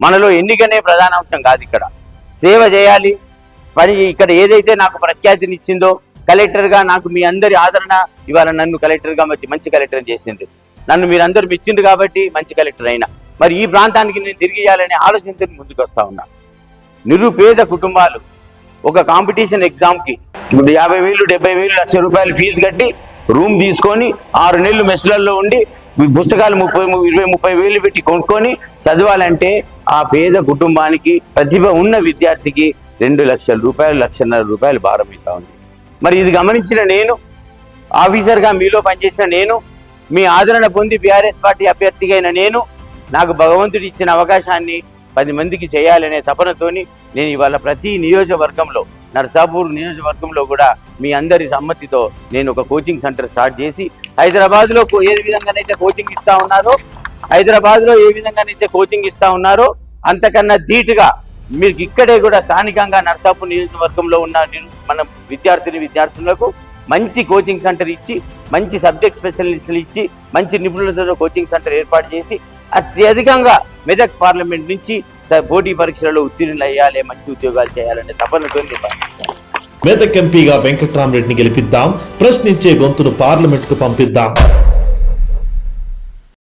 మనలో ఎన్నికనే ప్రధాన అంశం కాదు ఇక్కడ. సేవ చేయాలి. పని ఇక్కడ ఏదైతే నాకు ప్రఖ్యాతినిచ్చిందో కలెక్టర్గా నాకు మీ అందరి ఆదరణ ఇవాళ నన్ను కలెక్టర్గా మంచి మంచి కలెక్టర్ చేసింది నన్ను మీరందరూ మెచ్చిండ్రు కాబట్టి మంచి కలెక్టర్ అయినా. మరి ఈ ప్రాంతానికి నేను తిరిగి ఇవ్వాలనే ఆలోచనతో ముందుకు వస్తా ఉన్నా. నిరుపేద కుటుంబాలు ఒక కాంపిటీషన్ ఎగ్జామ్కి ఇప్పుడు యాభై వేలు డెబ్బై వేలు లక్ష రూపాయలు ఫీజు కట్టి రూమ్ తీసుకొని ఆరు నెలలు మెస్సులలో ఉండి పుస్తకాలు ముప్పై ఇరవై ముప్పై వేలు పెట్టి కొనుక్కొని చదవాలంటే ఆ పేద కుటుంబానికి ప్రతిభ ఉన్న విద్యార్థికి రెండు లక్షల రూపాయలు లక్షన్నర రూపాయలు భారం ఇంకా ఉంది. మరి ఇది గమనించిన నేను ఆఫీసర్గా మీలో పనిచేసిన నేను మీ ఆదరణ పొంది బీఆర్ఎస్ పార్టీ అభ్యర్థిగా అయిన నేను నాకు భగవంతుడు ఇచ్చిన అవకాశాన్ని పది మందికి చేయాలనే తపనతోని నేను ఇవాళ ప్రతి నియోజకవర్గంలో నర్సాపూర్ నియోజకవర్గంలో కూడా మీ అందరి సమ్మతితో నేను ఒక కోచింగ్ సెంటర్ స్టార్ట్ చేసి హైదరాబాద్లో ఏ విధంగానైతే కోచింగ్ ఇస్తా ఉన్నారో హైదరాబాద్లో ఏ విధంగా అయితే కోచింగ్ ఇస్తా ఉన్నారో అంతకన్నా ధీటుగా మీకు ఇక్కడే కూడా స్థానికంగా నర్సాపూర్ నియోజకవర్గంలో ఉన్న మన విద్యార్థిని విద్యార్థులకు మంచి కోచింగ్ సెంటర్ ఇచ్చి మంచి సబ్జెక్ట్ స్పెషలిస్టులు ఇచ్చి మంచి నిపుణులతో కోచింగ్ సెంటర్ ఏర్పాటు చేసి అత్యధికంగా మెదక్ పార్లమెంట్ నుంచి పోటీ పరీక్షలలో ఉత్తీర్ణులు అయ్యాలి మంచి ఉద్యోగాలు చేయాలనే తపనతో మెదక్ ఎంపీగా వెంకట్రామరెడ్డిని గెలిపిద్దాం ప్రశ్నించే గొంతును పార్లమెంట్కు పంపిద్దాం.